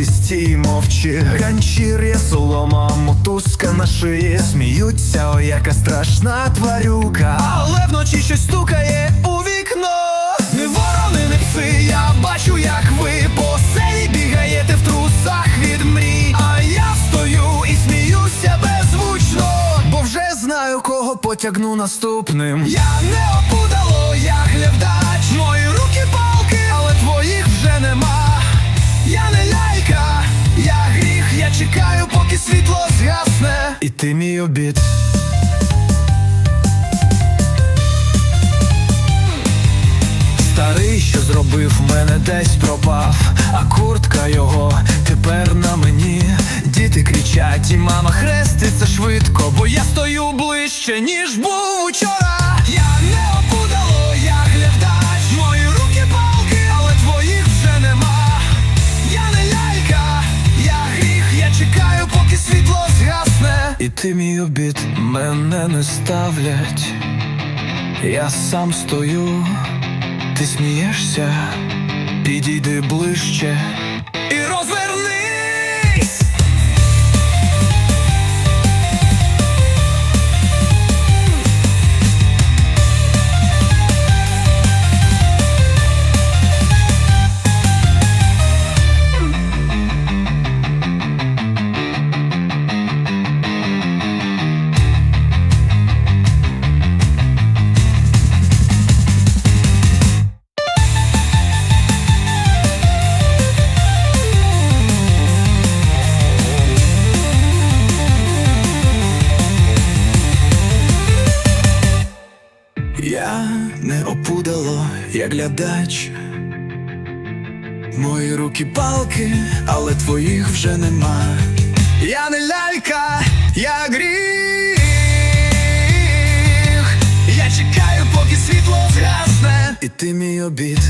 листі мовчи. Ганчір'я, солома, мотузка на шиї. Сміються, о, яка страшна тварюка. Але вночі щось стукає у вікно. Не ворони, не пси, я бачу, як ви по селі бігаєте в трусах від мрій. А я стою і сміюся беззвучно Бо вже знаю, кого потягну наступним. Я не ти мій обід Старий, що зробив мене десь пропав, а куртка його тепер на мені. Діти кричать, і мама хреститься швидко, бо я стою ближче, ніж був ти мій обід мене не ставлять. Я сам стою. Ти смієшся, підійди ближче Я не опудало, як глядач. Мої руки палки, але твоїх вже нема. Я не лялька, я гріх. Я чекаю, поки світло згасне. І ти мій обід.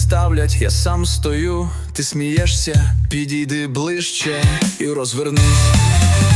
Ставлять, я сам стою, ти смієшся, підійди ближче і розвернись.